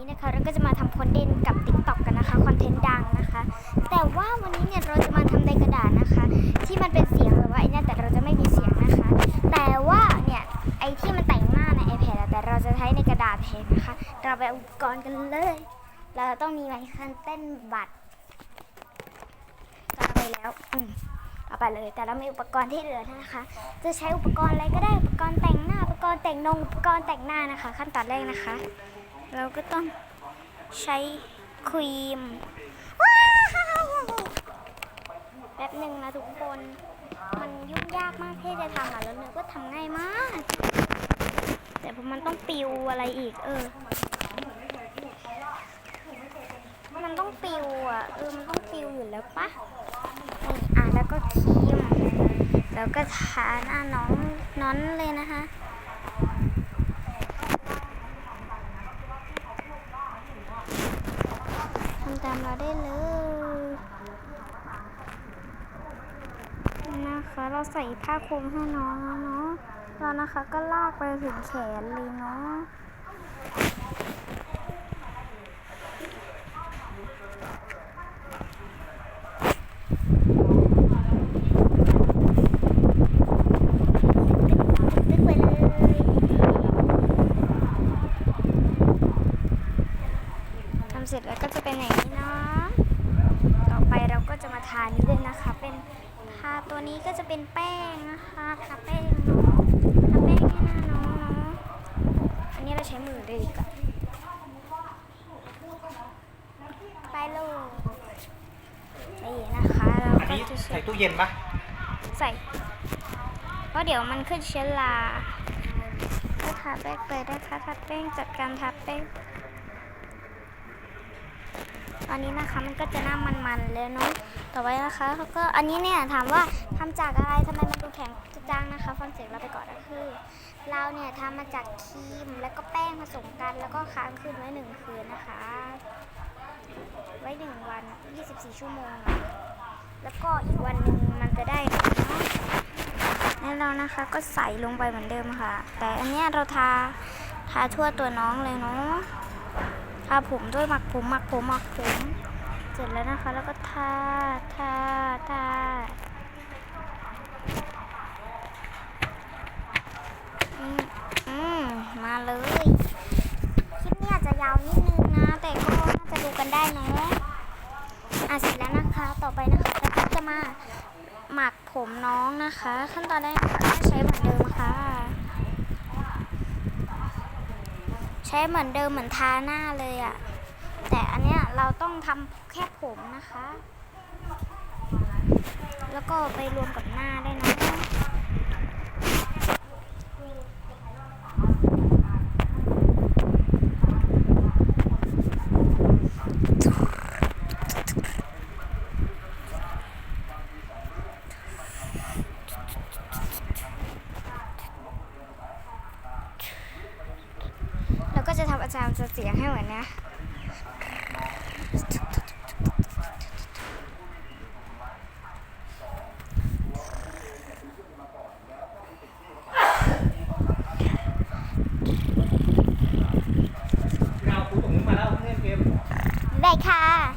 นี้นะคะเราก็จะมาทำคอนเทนต์กับ t ิ k t o k กันนะคะคอนเทนต์ดังนะคะ แต่ว่าวันนี้เนี่ยเราจะมาทำในกระดาษนะคะ ที่มันเป็นเสียงแบบว่าไอ้เนี่ยแต่เราจะไม่มีเสียงนะคะ แต่ว่าเนี่ยไอ้ที่มันแต่งหน้าใน iPad แต่เราจะใช้ในกระดาษแทนนะคะ เราไปอุปกรณ์กันเลย เราต้องมีไมค์คันเต้นบัตรก็ไปแล้วอืมเอาไปเลย แต่เรามีอุปกรณ์ที่เหลือนะคะ จะใช้อุปกรณ์อะไรก็ได้อุปกรณ์แต่งหน้าอุปกรณ์แต่งนงอุปกรณ์แต่งหน้านะคะ ขั้นตอนแรกนะคะ เราก็ต้องใช้ครีม ว้าวแป๊บหนึ่งนะทุกคน มันยุ่งยากมากที่จะทำอะ แล้วเนยก็ทำง่ายมาก แต่พอมันต้องปิวอะไรอีก เออ มันต้องปิวอะ เออ มันต้องปิวอยู่แล้วปะนี่อะแล้วก็ครีม แล้วก็ทาหน้าน้องน้อนเลยนะคะ ทำตามเราได้เลยนะคะ เราใส่ผ้าคลุมให้น้องแล้วเนาะเรานะคะก็ลากไปถึงแขนเลยเนาะทำเสร็จแล้วก็จะเป็นอย่างนี้เนาะ ต่อไปเราก็จะมาทานี้ด้วยนะคะ เป็นทา ตัวนี้ก็จะเป็นแป้งนะคะทาแป้งเนาะทาแป้งให้หน้าน้องเนาะอันนี้เราใช้มือเลยดีกว่าไปลูกนี่นะคะเราอันก็นี้จะใส่ใช้ตู้เย็นปะใส่เพราะเดี๋ยวมันขึ้นเชื้อราก็ทาแป้งไปนะคะทาแป้งจัดการทาแป้ง ตอนนี้นะคะมันก็จะหน้ามันๆแล้วเนาะต่อไปนะคะเขาก็อันนี้เนี่ยถามว่าทำจากอะไรทำไมมันดูแข็งจังนะคะ ฟังเสียงเราไปก่อนก็คือเราเนี่ยทำมาจากครีมแล้วก็แป้งผสมกัน แล้วก็ค้างคืนไว้หนึ่งคืนนะคะ ไว้หนึ่งวัน 24 ชั่วโมง แล้วก็อีกวันหนึ่งมันจะได้นาะแล้วเรานะคะก็ใส่ลงไปเหมือนเดิมค่ะ แต่อันเนี้ยเราทาทาทั่วตัวน้องเลยเนาะ ทาผมด้วยหมักผมหมักผมหมักผม เสร็จแล้วนะคะ แล้วก็ทาทาทาอืมอืมาเลย คลิปนี้อาจจะยาวนิดนึงนะ แต่ก็น่าจะดูกันได้เนาะอะเสร็จแล้วนะคะ ต่อไปนะคะเราก็จะมาหมักผมน้องนะคะ ขั้นตอนแรกก็ใช้เหมือนเดิมค่ะ ใช้เหมือนเดิมเหมือนทาหน้าเลยอะ่ะ แต่อันเนี้ยเราต้องทำแค่ผมนะคะ แล้วก็ไปรวมกับหน้าได้นะ จะทำอาจารย์เสียงให้เหมือนเนี้ยเราปูตรงนี้มาแล้วเล่นเกมได้ค่ะ